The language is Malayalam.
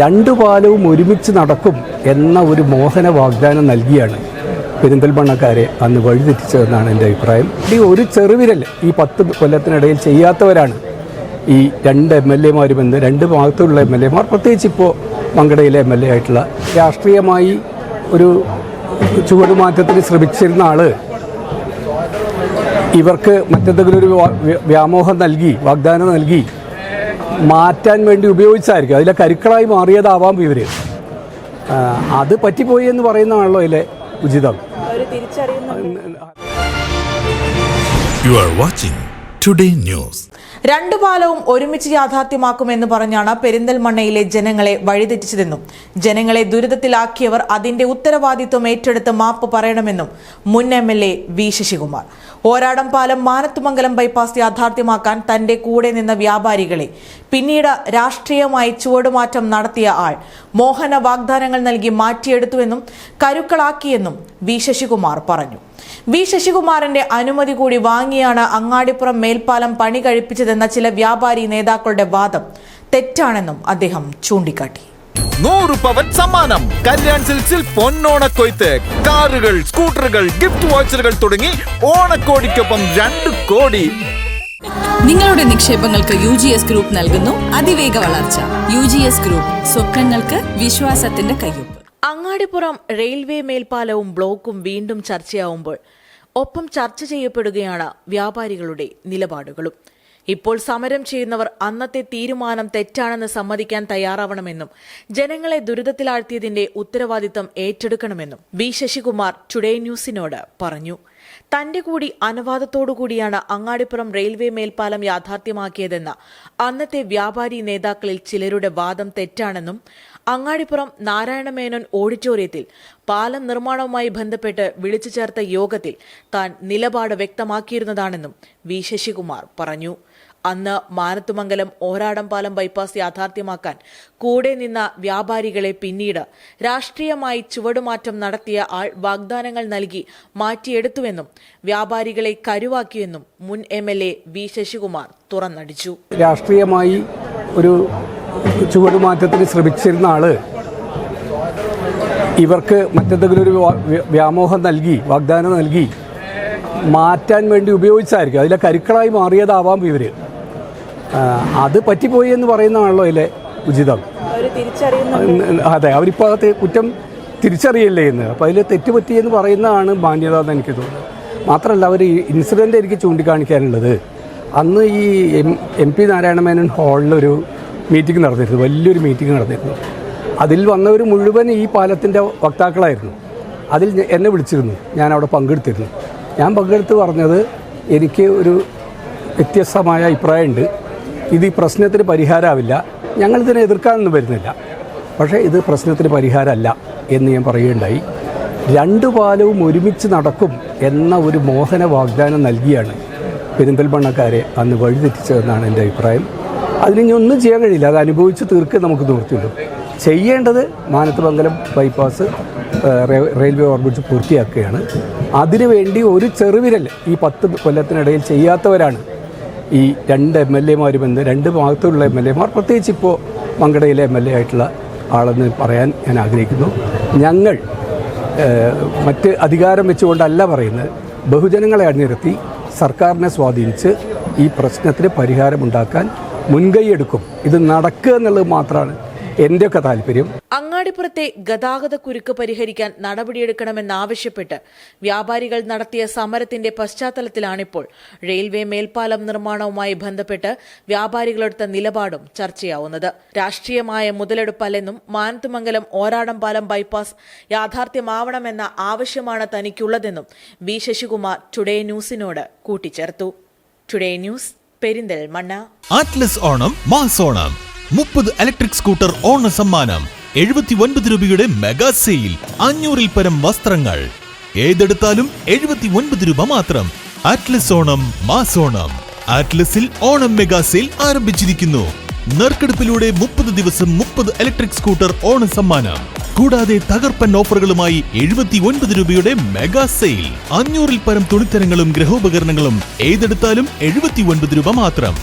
രണ്ടു പാലവും ഒരുമിച്ച് നടക്കും എന്ന ഒരു മോഹന വാഗ്ദാനം നൽകിയാണ് പെരിന്തൽമണ്ണക്കാരെ അന്ന് വഴിതെറ്റിച്ചതെന്നാണ് എന്റെ അഭിപ്രായം. ഈ ഒരു ചെറുവിരൽ ഈ പത്ത് കൊല്ലത്തിനിടയിൽ ചെയ്യാത്തവരാണ്. ഈ രണ്ട് എം എൽ എമാരും എന്ന് രണ്ട് ഭാഗത്തുള്ള എം എൽ എമാർ പ്രത്യേകിച്ച് ഇപ്പോൾ മങ്കടയിലെ എം എൽ എ ആയിട്ടുള്ള രാഷ്ട്രീയമായി ഒരു ചുവടുമാറ്റത്തിന് ശ്രമിച്ചിരുന്ന ആൾ ഇവർക്ക് മറ്റെന്തെങ്കിലും ഒരു വ്യാമോഹം നൽകി വാഗ്ദാനം നൽകി മാറ്റാൻ വേണ്ടി ഉപയോഗിച്ചായിരിക്കും. അതിലെ കരുക്കളായി മാറിയതാവാം ഇവർ. ആ, അത് പറ്റിപ്പോയി എന്ന് പറയുന്നതാണല്ലോ അതിലെ ഉചിതം. You are watching today news Today News. രണ്ടു പാലവും ഒരുമിച്ച് യാഥാർത്ഥ്യമാക്കുമെന്ന് പറഞ്ഞാണ് പെരിന്തൽമണ്ണയിലെ ജനങ്ങളെ വഴിതെറ്റിച്ചതെന്നും ജനങ്ങളെ ദുരിതത്തിലാക്കിയവർ അതിന്റെ ഉത്തരവാദിത്വം ഏറ്റെടുത്ത് മാപ്പ് പറയണമെന്നും മുൻ M L A V Sasikumar. Oradam പാലം മാനത്തുമംഗലം ബൈപ്പാസ് യാഥാർത്ഥ്യമാക്കാൻ തന്റെ കൂടെ നിന്ന വ്യാപാരികളെ പിന്നീട് രാഷ്ട്രീയമായി ചുവടുമാറ്റം നടത്തിയ ആൾ മോഹന വാഗ്ദാനങ്ങൾ നൽകി മാറ്റിയെടുത്തുവെന്നും കരുക്കളാക്കിയെന്നും വി ശശികുമാർ പറഞ്ഞു. വി ശശികുമാറിന്റെ അനുമതി കൂടി വാങ്ങിയാണ് അങ്ങാടിപ്പുറം മേൽപ്പാലം പണി കഴിപ്പിച്ചതെന്ന ചില വ്യാപാരി നേതാക്കളുടെ വാദം തെറ്റാണെന്നും അദ്ദേഹം ചൂണ്ടിക്കാട്ടി. നൂറ് പവൻ സമ്മാനം. കല്യാൺ സിൽക്സിൽ പൊന്നോണക്കൊയ്ത്ത് കാറുകൾ സ്കൂട്ടറുകൾ ഗിഫ്റ്റ് വാച്ചറുകൾ തുടങ്ങി ഓണക്കോടിക്കൊപ്പം രണ്ട് കോടി. നിങ്ങളുടെ നിക്ഷേപങ്ങൾക്ക് യു ജി എസ് ഗ്രൂപ്പ് നൽകുന്നു അതിവേഗ വളർച്ച. യു ജി എസ് ഗ്രൂപ്പ് സ്വപ്നങ്ങൾക്ക് വിശ്വാസത്തിന്റെ കയ്യൊപ്പ്. അങ്ങാടിപ്പുറം റെയിൽവേ മേൽപ്പാലവും ബ്ലോക്കും വീണ്ടും ചർച്ചയാവുമ്പോൾ ഒപ്പം ചർച്ച ചെയ്യപ്പെടുകയാണ് വ്യാപാരികളുടെ നിലപാടുകളും. ഇപ്പോൾ സമരം ചെയ്യുന്നവർ അന്നത്തെ തീരുമാനം തെറ്റാണെന്ന് സമ്മതിക്കാൻ തയ്യാറാവണമെന്നും ജനങ്ങളെ ദുരിതത്തിലാഴ്ത്തിയതിന്റെ ഉത്തരവാദിത്തം ഏറ്റെടുക്കണമെന്നും ബി ശശികുമാർ ടുഡേ ന്യൂസിനോട് പറഞ്ഞു. തന്റെ കൂടി അനുവാദത്തോടുകൂടിയാണ് അങ്ങാടിപ്പുറം റെയിൽവേ മേൽപ്പാലം യാഥാർത്ഥ്യമാക്കിയതെന്ന അന്നത്തെ വ്യാപാരി നേതാക്കളിൽ ചിലരുടെ വാദം തെറ്റാണെന്നും അങ്ങാടിപ്പുറം നാരായണമേനോൻ ഓഡിറ്റോറിയത്തിൽ പാലം നിർമ്മാണവുമായി ബന്ധപ്പെട്ട് വിളിച്ചു ചേർത്ത യോഗത്തിൽ താൻ നിലപാട് വ്യക്തമാക്കിയിരുന്നതാണെന്നും വി ശശികുമാർ പറഞ്ഞു. അന്ന് മാനത്തുമംഗലം ഓരാടം പാലം ബൈപ്പാസ് യാഥാർത്ഥ്യമാക്കാൻ കൂടെ നിന്ന വ്യാപാരികളെ പിന്നീട് രാഷ്ട്രീയമായി ചുവടുമാറ്റം നടത്തിയ ആൾ വാഗ്ദാനങ്ങൾ നൽകി മാറ്റിയെടുത്തുവെന്നും വ്യാപാരികളെ കരുവാക്കിയെന്നും മുൻ M L A V Sasikumar തുറന്നടിച്ചു. രാഷ്ട്രീയമായി ഒരു ചുവടുമാറ്റത്തിന് ശ്രമിച്ചിരുന്ന ആൾ ഇവർക്ക് മറ്റെന്തെങ്കിലും ഒരു വ്യാമോഹം നൽകി വാഗ്ദാനം നൽകി മാറ്റാൻ വേണ്ടി ഉപയോഗിച്ചായിരിക്കും. അതിലെ കരുക്കളായി മാറിയതാവാം ഇവർ അത് പറ്റിപ്പോയി എന്ന് പറയുന്നതാണല്ലോ അതിലെ ഉചിതം. അതെ അവരിപ്പോൾ അത് കുറ്റം തിരിച്ചറിയില്ലേ എന്ന്. അപ്പോൾ അതിൽ തെറ്റുപറ്റി എന്ന് പറയുന്നതാണ് മാന്യത എന്ന് എനിക്ക് തോന്നുന്നത്. മാത്രമല്ല അവർ ഇൻസിഡന്റ് എനിക്ക് ചൂണ്ടിക്കാണിക്കാനുള്ളത്. അന്ന് ഈ എം എം പി നാരായണമേനോൻ ഹാളിലൊരു മീറ്റിംഗ് നടന്നിരുന്നു. വലിയൊരു മീറ്റിംഗ് നടന്നിരുന്നു. അതിൽ വന്നവർ മുഴുവൻ ഈ പാലത്തിന്റെ വക്താക്കളായിരുന്നു. അതിൽ എന്നെ വിളിച്ചിരുന്നു. ഞാൻ അവിടെ പങ്കെടുത്തിരുന്നു. ഞാൻ പങ്കെടുത്ത് പറഞ്ഞത് എനിക്ക് ഒരു വ്യത്യസ്തമായ അഭിപ്രായമുണ്ട്. ഇത് ഈ പ്രശ്നത്തിന് പരിഹാരമാവില്ല. ഞങ്ങളിതിനെ എതിർക്കാനൊന്നും വരുന്നില്ല. പക്ഷേ ഇത് പ്രശ്നത്തിന് പരിഹാരമല്ല എന്ന് ഞാൻ പറയുകയുണ്ടായി. രണ്ടു പാലവും ഒരുമിച്ച് നടക്കും എന്ന ഒരു മോഹന വാഗ്ദാനം നൽകിയാണ് പെരിന്തൽമണ്ണക്കാരെ അന്ന് വഴിതെറ്റിച്ചതെന്നാണ് എന്റെ അഭിപ്രായം. അതിന് ഇനി ഒന്നും ചെയ്യാൻ കഴിയില്ല. അത് അനുഭവിച്ച് തീർക്കേ നമുക്ക് നിവൃത്തിയുള്ളൂ. ചെയ്യേണ്ടത് മാനത്തുമംഗലം ബൈപ്പാസ് റെയിൽവേ ഓർബിറ്റ് പൂർത്തിയാക്കുകയാണ്. അതിനുവേണ്ടി ഒരു ചെറുവിരൽ ഈ പത്ത് കൊല്ലത്തിനിടയിൽ ചെയ്യാത്തവരാണ്. ഈ രണ്ട് എം എൽ എമാരുമെന്ന് രണ്ട് ഭാഗത്തുള്ള എം എൽ എമാർ പ്രത്യേകിച്ച് ഇപ്പോൾ മങ്കടയിലെ എം എൽ എ ആയിട്ടുള്ള ആളെന്ന് പറയാൻ ഞാൻ ആഗ്രഹിക്കുന്നു. ഞങ്ങൾ മറ്റ് അധികാരം വെച്ചുകൊണ്ടല്ല പറയുന്നത്. ബഹുജനങ്ങളെ അണിനിരത്തി സർക്കാരിനെ സ്വാധീനിച്ച് ഈ പ്രശ്നത്തിന് പരിഹാരമുണ്ടാക്കാൻ മുൻകൈയെടുക്കും. ഇത് നടക്കുക എന്നുള്ളത് മാത്രമാണ് എന്റെയൊക്കെ താല്പര്യം. അങ്ങാടിപ്പുറത്തെ ഗതാഗത കുരുക്ക് പരിഹരിക്കാൻ നടപടിയെടുക്കണമെന്നാവശ്യപ്പെട്ട് വ്യാപാരികൾ നടത്തിയ സമരത്തിന്റെ പശ്ചാത്തലത്തിലാണിപ്പോൾ. റെയിൽവേ മേൽപ്പാലം നിർമ്മാണവുമായി ബന്ധപ്പെട്ട് വ്യാപാരികളെടുത്ത നിലപാടും ചർച്ചയാവുന്നത്. രാഷ്ട്രീയമായ മുതലെടുപ്പല്ലെന്നും മാനത്തുമംഗലം ഓരാടം പാലം ബൈപ്പാസ് യാഥാർത്ഥ്യമാവണമെന്ന ആവശ്യമാണ് തനിക്കുള്ളതെന്നും വി. ശശികുമാർ ടുഡേ ന്യൂസിനോട് കൂട്ടിച്ചേർത്തു. Today news Perinthalmanna. Atlas Onam മാസോണം മുപ്പത് ഇലക്ട്രിക് സ്കൂട്ടർ ഓണ സമ്മാനം എഴുപത്തി ഒൻപത് രൂപയുടെ മെഗാ സെയിൽ അഞ്ഞൂറിൽ പരം വസ്ത്രങ്ങൾ. ഏതെടുത്താലും എഴുപത്തി ഒൻപത് രൂപ മാത്രം. അറ്റ്ലസ് ഓണം മാസോണം അറ്റ്ലസിൽ ഓണം മെഗാ സെയിൽ ആരംഭിച്ചിരിക്കുന്നു. നറുക്കെടുപ്പിലൂടെ മുപ്പത് ദിവസം മുപ്പത് ഇലക്ട്രിക് സ്കൂട്ടർ ഓണ സമ്മാനം. കൂടാതെ തകർപ്പൻ ഓഫറുകളുമായി എഴുപത്തി ഒൻപത് രൂപയുടെ മെഗാ സെയിൽ. അഞ്ഞൂറിൽ പരം തുണിത്തരങ്ങളും ഗ്രഹോപകരണങ്ങളും ഏതെടുത്താലും എഴുപത്തി ഒൻപത് രൂപ മാത്രം.